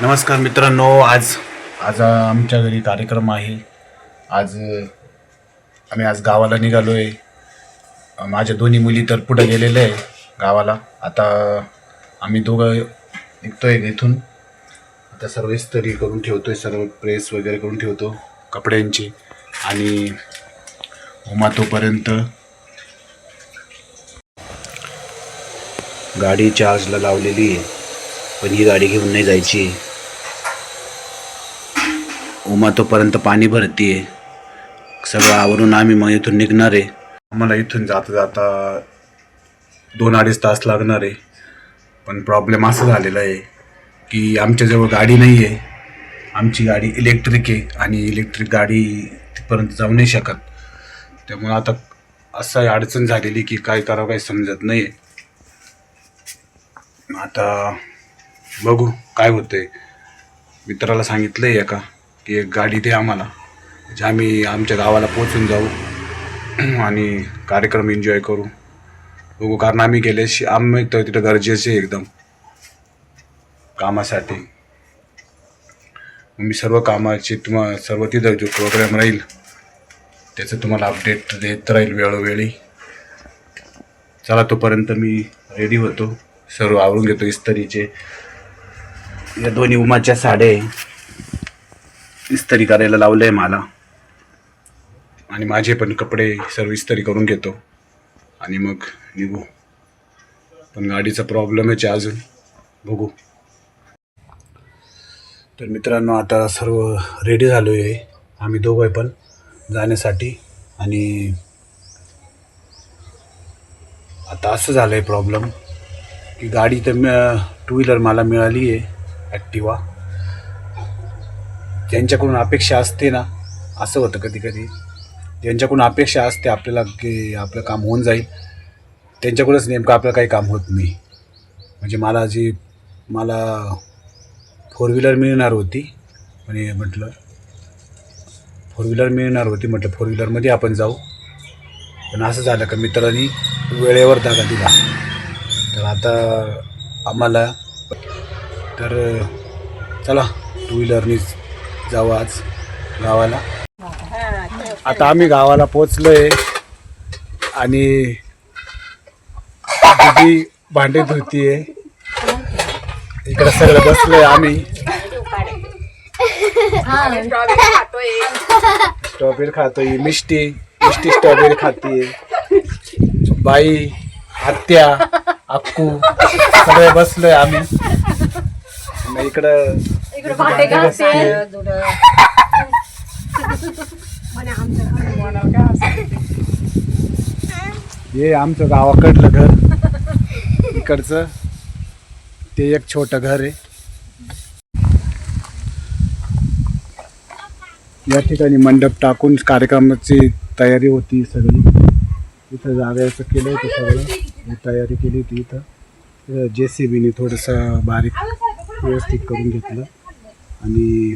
नमस्कार मित्रांनो आज आज आमच्या घरी कार्यक्रम आहे. आज आम्ही आज गावाला निघालो आहे माझ्या दोन्ही मुली तर पुढे गेलेल्या आहे गावाला. आता आम्ही दोघं निघतो आहे इथून. आता सर्व इस्त्री करून ठेवतो आहे सर्व प्रेस वगैरे करून ठेवतो कपड्यांची. आणि उमा तोपर्यंत गाडी चार्जला लावलेली आहे. पण ही गाडी घेऊन नाही जायची. उमा तोपर्यंत पाणी आहे सगळं आवरून आम्ही मग इथून निघणार आहे. आम्हाला इथून जाता जाता दोन अडीच तास लागणार आहे. पण प्रॉब्लेम असं झालेला आहे की आमच्याजवळ गाडी नाही आहे. आमची गाडी इलेक्ट्रिक आहे आणि इलेक्ट्रिक गाडी तिथपर्यंत जाऊ नाही शकत. त्यामुळं आता असं अडचण झालेली की काय करावं काही समजत नाही. आहे आता बघू काय होतंय. मित्राला सांगितलं आहे का की एक गाडी दे आम्हाला. म्हणजे आम्ही आमच्या गावाला पोचून जाऊ आणि कार्यक्रम एन्जॉय करू. बघू कारण आम्ही गेल्याशी आम्ही तर तिथं गरजेचे आहे एकदम. कामासाठी. मग मी सर्व कामाचे तुम्हा सर्व तिथं जो प्रोग्राम राहील त्याचं तुम्हाला अपडेट देत राहील वेळोवेळी. चला तोपर्यंत मी रेडी होतो. सर्व आवरून घेतो इस्तरीचे. या दोन्ही उमाच्या साड्या आहे. इस्त्री करायला लावलं आहे मला. आणि माझे पण कपडे सर्व इस्त्री करून घेतो. आणि मग निघू. पण गाडीचा प्रॉब्लेम आहे अजून. बघू. तर मित्रांनो आता सर्व रेडी झालो आहे आम्ही दोघं पण जाण्यासाठी. आणि आता असं झालं आहे प्रॉब्लेम की गाडी तर टू व्हीलर मला मिळाली आहे ॲक्टिवा ज्यांच्याकडून अपेक्षा असते ना असं होतं कधी कधी ज्यांच्याकडून अपेक्षा असते आपल्याला की आपलं काम होऊन जाईल. त्यांच्याकडूनच नेमकं आपलं काही काम होत नाही. म्हणजे मला जी मला फोर व्हीलर मिळणार होती म्हणजे म्हटलं फोर व्हीलर मिळणार होती म्हटलं फोर व्हीलरमध्ये आपण जाऊ. पण असं झालं का मित्रांनी वेळेवर धागा दिला. तर आता आम्हाला तर चला टू व्हीलरनीच जाऊ आज गावाला आता आम्ही गावाला पोचलो आहे आणि दिदी भांडे धुतीये. इकडे सगळं बसलोय आम्ही. स्ट्रॉबेरी खातोय मिष्टी मिष्टी स्ट्रॉबेरी खातीये. बाई आत्या अक्कू सगळे बसलोय आम्ही. आणि इकडं भांडे. हे आमचं गावाकडलं घर. इकडचं. ते एक छोटं घर आहे. या ठिकाणी मंडप टाकून कार्यक्रमाची तयारी होती सगळी. इथं जागायचं केलं होतं सगळं. तयारी केली होती इथं. जे सी बीने थोडंसं बारीक व्यवस्थित करून घेतलं. आणि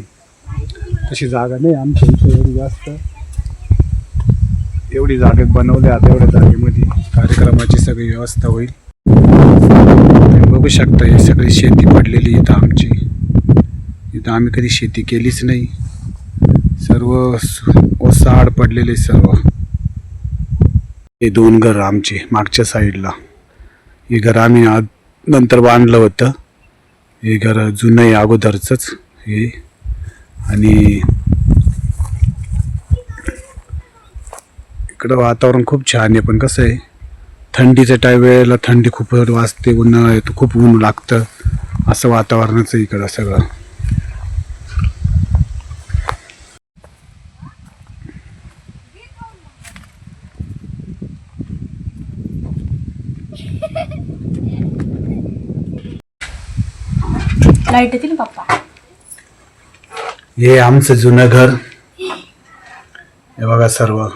तशी जागा नाही आमच्या एवढी जास्त. एवढी जागेत बनवल्या आता एवढ्या जागेमध्ये कार्यक्रमाची सगळी व्यवस्था होईल. बघू शकता ही सगळी शेती पडलेली इथं आमची. इथं आम्ही कधी शेती केलीच नाही. सर्व ओसाड पडलेले सर्व. हे दोन घर आमचे मागच्या साईडला. हे घर आम्ही आज नंतर बांधलं होतं. हे घर जुनं आहे अगोदरचंच. हे. आणि इकडं वातावरण खूप छान आहे पण कसं आहे थंडीच्या टाईम वेळेला थंडी खूप वाजते उन्हाळा येतो खूप ऊन लागतं असं वातावरणाचं इकडं सगळं. लाइट येतील पप्पा? हे आमचं जुनं घर. हे बघा सर्व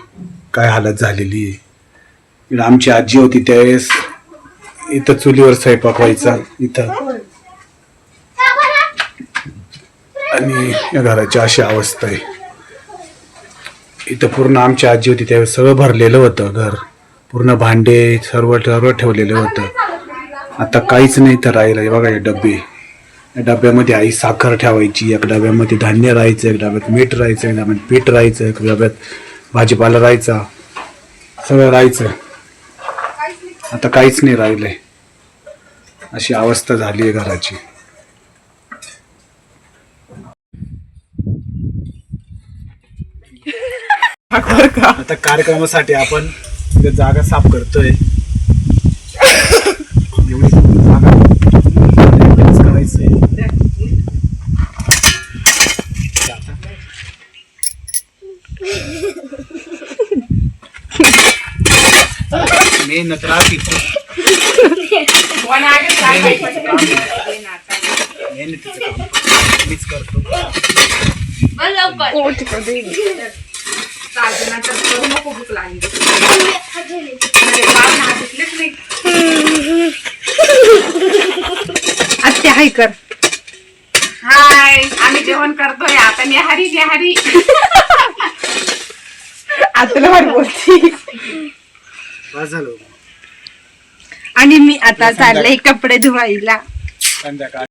काय हालत झालेली आहे. इकडं आमची आजी होती त्यावेळेस. इथं चुलीवर स्वयंपाक व्हायचा इथं. आणि या घराची अशी अवस्था आहे. इथं पूर्ण आमची आजी होती त्यावेळेस सगळं भरलेलं होतं घर. पूर्ण भांडे सर्व सर्व ठेवलेलं होतं. आता काहीच नाही तर राहिलं. बघा हे डब्बे. डब्यामध्ये आई साखर ठेवायची एक डब्यामध्ये धान्य राहायचं एक डब्यात मीठ राहायचं एक डब्यात पीठ राहायचं एक डब्यात भाजीपाला राहायचा. सगळं राहायचं. आता काहीच नाही राहिलंय. अशी अवस्था झाली आहे घराची. आता कार्यक्रमासाठी आपण जागा साफ करतोय एवढी जागा maintenance करायचंय. खूप. मेहनतीचं काम मीच करतो. आत्या हाय कर. हाय आम्ही जेवण करतोय. आता नेहारी नेहारी आत्याला वाट बोलती. बस झालं आणि मी आता चालले कपडे धुवायला. संध्याकाळ.